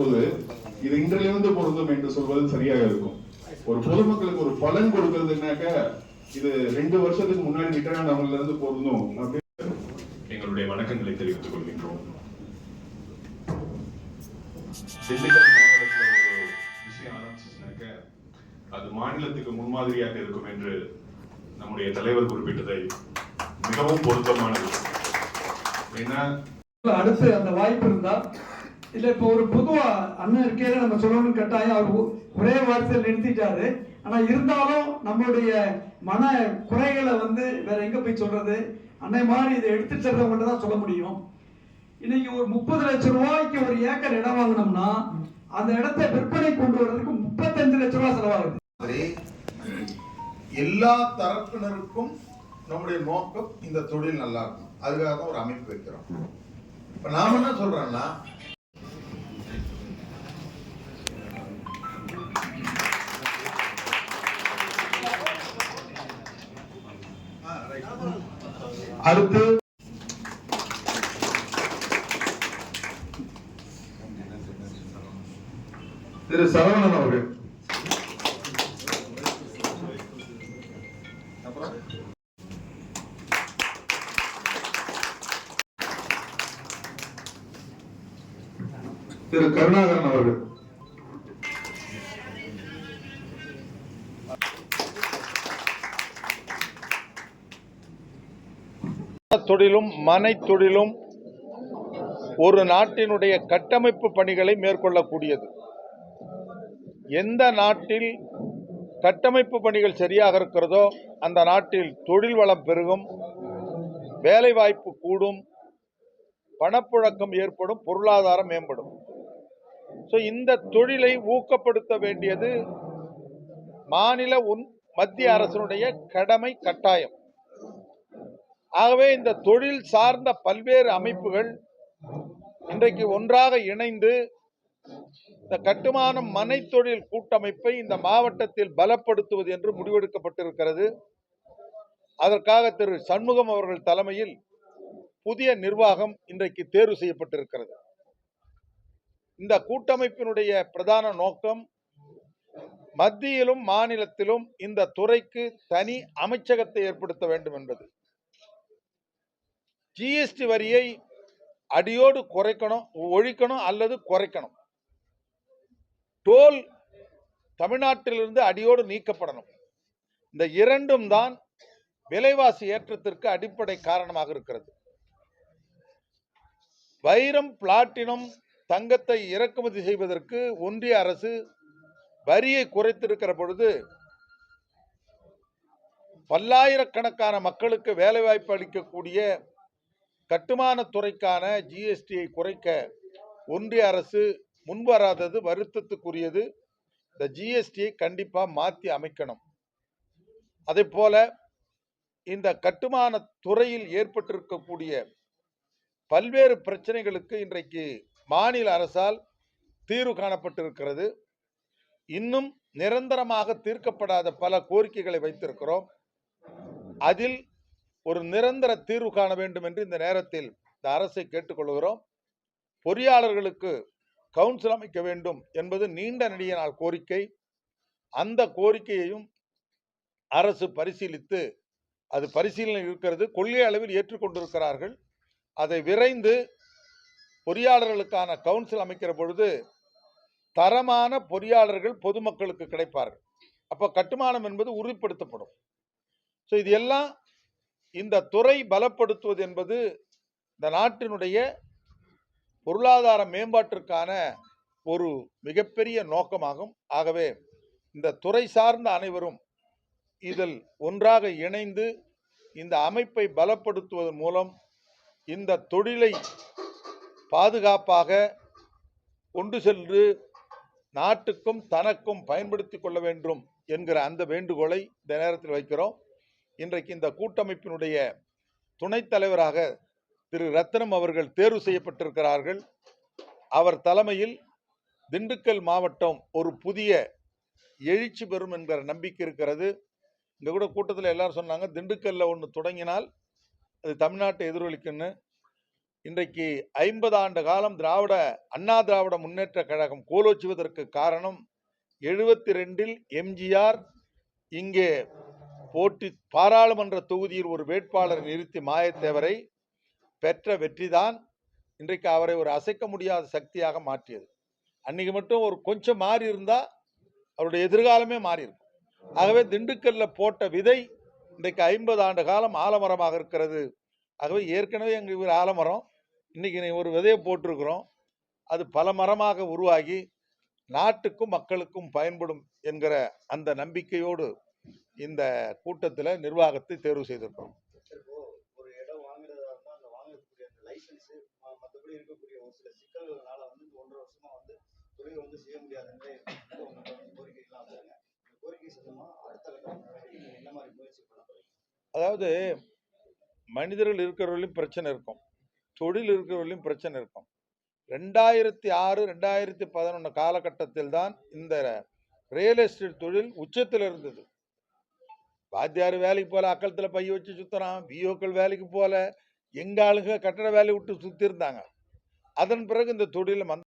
போது இது இன்றிலிருந்து பொருந்தும் என்று சொல்வது சரியாக இருக்கும். ஒரு பொதுமக்களுக்கு ஒரு பலன் கொடுக்கறதுனாக்க இது ரெண்டு வருஷத்துக்கு முன்னாடி ரிட்டர்ன் ஆனவங்கல இருந்து பொருந்தும். அப்படின்னு எங்களுடைய வணக்கங்களை தெரிவித்துக் கொள்கின்றோம். திண்டுக்கல் மாவட்டத்தில் ஒரு விஷயம் ஆரம்பிச்சுனாக்க அது மாநிலத்துக்கு முன்மாதிரியாக இருக்கும் என்று நம்முடைய தலைவர் குறிப்பிட்டதை மிகவும் பொருத்தமானது. ஏன்னா அடுத்து அந்த வாய்ப்பு இருந்தா இல்ல இப்ப ஒரு பொதுவா அண்ணன் இருக்கையில நம்ம சொல்லணும்னு கட்டாயம் அவர் ஒரே வார்த்தையில் நிறுத்திட்டாரு. ஆனா இருந்தாலும் நம்மளுடைய மன குறைகளை வந்து வேற எங்க போய் சொல்றது? அன்னை மாதிரி இதை எடுத்துட்டு செல்றவங்கள்ட்ட தான் சொல்ல முடியும். இன்னைக்கு ஒரு முப்பது லட்சம் ரூபாய்க்கு ஒரு ஏக்கர் இடம் வாங்கினோம்னா அந்த இடத்தை விற்பனை கொண்டு வர்றதுக்கு முப்பத்தஞ்சு லட்சம் ரூபாய் செலவாகுது. மாதிரி எல்லா தரப்பினருக்கும் நம்முடைய நோக்கம் இந்த தொழில் நல்லா இருக்கும் அதுக்காக தான் ஒரு அமைப்பு வைக்கிறோம். இப்ப நாம என்ன சொல்றேன்னா அடுத்து திரு சரவணன் அவர்கள். திரு கருணாகரன் அவர்கள். தொழிலும் மனை தொழிலும் ஒரு நாட்டினுடைய கட்டமைப்பு பணிகளை மேற்கொள்ளக்கூடியது. எந்த நாட்டில் கட்டமைப்பு பணிகள் சரியாக இருக்கிறதோ அந்த நாட்டில் தொழில் வளம் பெருகும் வேலைவாய்ப்பு கூடும் பணப்புழக்கம் ஏற்படும் பொருளாதாரம் மேம்படும். ஸோ இந்த தொழிலை ஊக்கப்படுத்த வேண்டியது மாநில உன் மத்திய அரசினுடைய கடமை கட்டாயம். ஆகவே இந்த தொழில் சார்ந்த பல்வேறு அமைப்புகள் இன்றைக்கு ஒன்றாக இணைந்து இந்த கட்டுமானம் மனை தொழில் கூட்டமைப்பை இந்த மாவட்டத்தில் பலப்படுத்துவது என்று முடிவெடுக்கப்பட்டிருக்கிறது. அதற்காக திரு சண்முகம் அவர்கள் தலைமையில் புதிய நிர்வாகம் இன்றைக்கு தேர்வு செய்யப்பட்டிருக்கிறது. இந்த கூட்டமைப்பினுடைய பிரதான நோக்கம் மத்தியிலும் மாநிலத்திலும் இந்த துறைக்கு தனி அமைச்சகத்தை ஏற்படுத்த வேண்டும் என்பது. ஜிஎஸ்டி வரியை அடியோடு குறைக்கணும் ஒழிக்கணும் அல்லது குறைக்கணும். டோல் தமிழ்நாட்டிலிருந்து அடியோடு நீக்கப்படணும். இந்த இரண்டும் தான் விலைவாசி ஏற்றத்திற்கு அடிப்படை காரணமாக இருக்கிறது. வைரம் பிளாட்டினம் தங்கத்தை இறக்குமதி செய்வதற்கு ஒன்றிய அரசு வரியை குறைத்திருக்கிற பொழுது பல்லாயிரக்கணக்கான மக்களுக்கு வேலைவாய்ப்பு அளிக்கக்கூடிய கட்டுமானத்துறைக்கான ஜிஎஸ்டியை குறைக்க ஒன்றிய அரசு முன்வராதது வருத்தத்துக்குரியது. இந்த ஜிஎஸ்டியை கண்டிப்பாக மாற்றி அமைக்கணும். அதே போல இந்த கட்டுமான துறையில் ஏற்பட்டிருக்கக்கூடிய பல்வேறு பிரச்சனைகளுக்கு இன்றைக்கு மாநில அரசால் தீர்வு காணப்பட்டிருக்கிறது. இன்னும் நிரந்தரமாக தீர்க்கப்படாத பல கோரிக்கைகளை வைத்திருக்கிறோம். அதில் ஒரு நிரந்தர தீர்வு காண வேண்டும் என்று இந்த நேரத்தில் இந்த அரசை கேட்டுக்கொள்கிறோம். பொறியாளர்களுக்கு கவுன்சில் அமைக்க வேண்டும் என்பது நீண்ட நெடிய நாள் கோரிக்கை. அந்த கோரிக்கையையும் அரசு பரிசீலித்து அது பரிசீலனை இருக்கிறது. கொள்கை அளவில் ஏற்றுக்கொண்டிருக்கிறார்கள். அதை விரைந்து பொறியாளர்களுக்கான கவுன்சில் அமைக்கிற பொழுது தரமான பொறியாளர்கள் பொதுமக்களுக்கு கிடைப்பார்கள். அப்போ கட்டுமானம் என்பது உறுதிப்படுத்தப்படும். ஸோ இது எல்லாம் இந்த துறை பலப்படுத்துவது என்பது இந்த நாட்டினுடைய பொருளாதார மேம்பாட்டிற்கான ஒரு மிகப்பெரிய நோக்கமாகும். ஆகவே இந்த துறை சார்ந்த அனைவரும் இதில் ஒன்றாக இணைந்து இந்த அமைப்பை பலப்படுத்துவதன் மூலம் இந்த தொழிலை பாதுகாப்பாக கொண்டு சென்று நாட்டுக்கும் தனக்கும் பயன்படுத்தி கொள்ள வேண்டும் என்கிற அந்த வேண்டுகோளை இந்த நேரத்தில் வைக்கிறோம். இன்றைக்கு இந்த கூட்டமைப்பினுடைய துணைத் தலைவராக திரு ரத்னம் அவர்கள் தேர்வு செய்யப்பட்டிருக்கிறார்கள். அவர் தலைமையில் திண்டுக்கல் மாவட்டம் ஒரு புதிய எழுச்சி பெறும் என்கிற நம்பிக்கை இருக்கிறது. இங்கே கூட கூட்டத்தில் எல்லாரும் சொன்னாங்க திண்டுக்கல்ல ஒன்று தொடங்கினால் அது தமிழ்நாட்டை எதிரொலிக்குன்னு இன்றைக்கு ஐம்பது ஆண்டு காலம் திராவிட அண்ணா திராவிட முன்னேற்ற கழகம் கோலோச்சுவதற்கு காரணம் எழுபத்தி ரெண்டில் எம்ஜிஆர் இங்கே போட்டி பாராளுமன்ற தொகுதியில் ஒரு வேட்பாளர் நிறுத்தி மாயத்தேவரை பெற்ற வெற்றிதான் இன்றைக்கு அவரை ஒரு அசைக்க முடியாத சக்தியாக மாற்றியது. அன்னைக்கு மட்டும் ஒரு கொஞ்சம் மாறி இருந்தா அவருடைய எதிர்காலமே மாறி இருக்கும். ஆகவே திண்டுக்கல்ல போட்ட விதை இன்றைக்கு ஐம்பது ஆண்டு காலம் ஆலமரமாக இருக்கிறது. ஆகவே ஏற்கனவே எங்கள் இவர் ஆலமரம் இன்னைக்கு நீ ஒரு விதையை போட்டிருக்கிறோம். அது பல மரமாக உருவாகி நாட்டுக்கும் மக்களுக்கும் பயன்படும் என்கிற அந்த நம்பிக்கையோடு இந்த கூட்டத்தில் நிர்வாகத்தை தேர்வு போறீங்க? அதாவது மனிதர்கள் இருக்கிறவர்களையும் பிரச்சனை இருக்கும். தொழில் இருக்கிறவர்களையும் பிரச்சனை இருக்கும். ரெண்டாயிரத்தி ஆறு ரெண்டாயிரத்தி பதினொன்று காலகட்டத்தில் தான் இந்த ரியல் எஸ்டேட் தொழில் உச்சத்தில் இருந்தது வாத்தியார் வேலைக்கு போல அக்கலத்தில் பைய வச்சு சுற்றுறான் பிஓக்கள் வேலைக்கு போல எங்க ஆளுங்க கட்டட வேலையை விட்டு சுற்றிருந்தாங்க அதன் பிறகு இந்த தொழில் மந்த